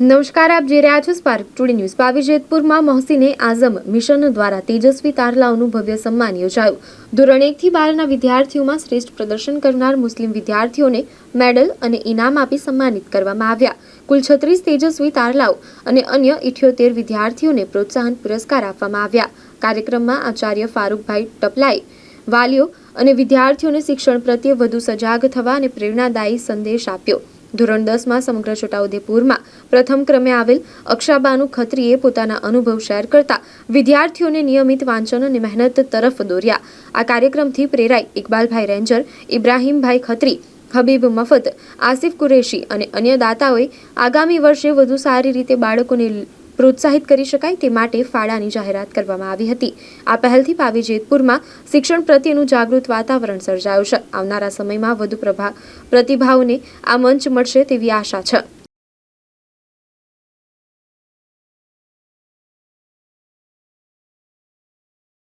નમસ્કાર, આપ જે રહ્યા છો સ્પાર્ક ટુડે ન્યૂઝ. પાવી જેતપુરમાં મોહસીને આઝમ મિશન દ્વારા તેજસ્વી તારલાઓનું ભવ્ય સન્માન યોજાયું. ધોરણ એકથી બારના વિદ્યાર્થીઓમાં શ્રેષ્ઠ પ્રદર્શન કરનાર મુસ્લિમ વિદ્યાર્થીઓને મેડલ અને ઇનામ આપી સન્માનિત કરવામાં આવ્યા. કુલ છત્રીસ તેજસ્વી તારલાઓ અને અન્ય ઇઠ્યોતેર વિદ્યાર્થીઓને પ્રોત્સાહન પુરસ્કાર આપવામાં આવ્યા. કાર્યક્રમમાં આચાર્ય ફારૂકભાઈ ટપલાએ વાલીઓ અને વિદ્યાર્થીઓને શિક્ષણ પ્રત્યે વધુ સજાગ થવા અને પ્રેરણાદાયી સંદેશ આપ્યો. ધોરણ દસમાં સમગ્ર છોટાઉદેપુરમાં પ્રથમ ક્રમે આવેલ અક્ષાબાનુ ખત્રીએ પોતાના અનુભવ શેર કરતા વિદ્યાર્થીઓને નિયમિત વાંચન અને મહેનત તરફ દોર્યા. આ કાર્યક્રમથી પ્રેરાઈ ઇકબાલભાઈ રેન્જર, ઇબ્રાહીમભાઈ ખત્રી, હબીબ મફત, આસિફ કુરેશી અને અન્ય દાતાઓએ આગામી વર્ષે વધુ સારી રીતે બાળકોને પ્રોત્સાહિત કરી શકાય તે માટે ફાળાની જાહેરાત કરવામાં આવી હતી. આ પહેલથી પાવી જેતપુરમાં શિક્ષણ પ્રત્યેનું જાગૃત વાતાવરણ સર્જાયું છે. આવનારા સમયમાં વધુ પ્રભા, પ્રતિભાઓને આ મંચ મળશે તેવી આશા છે.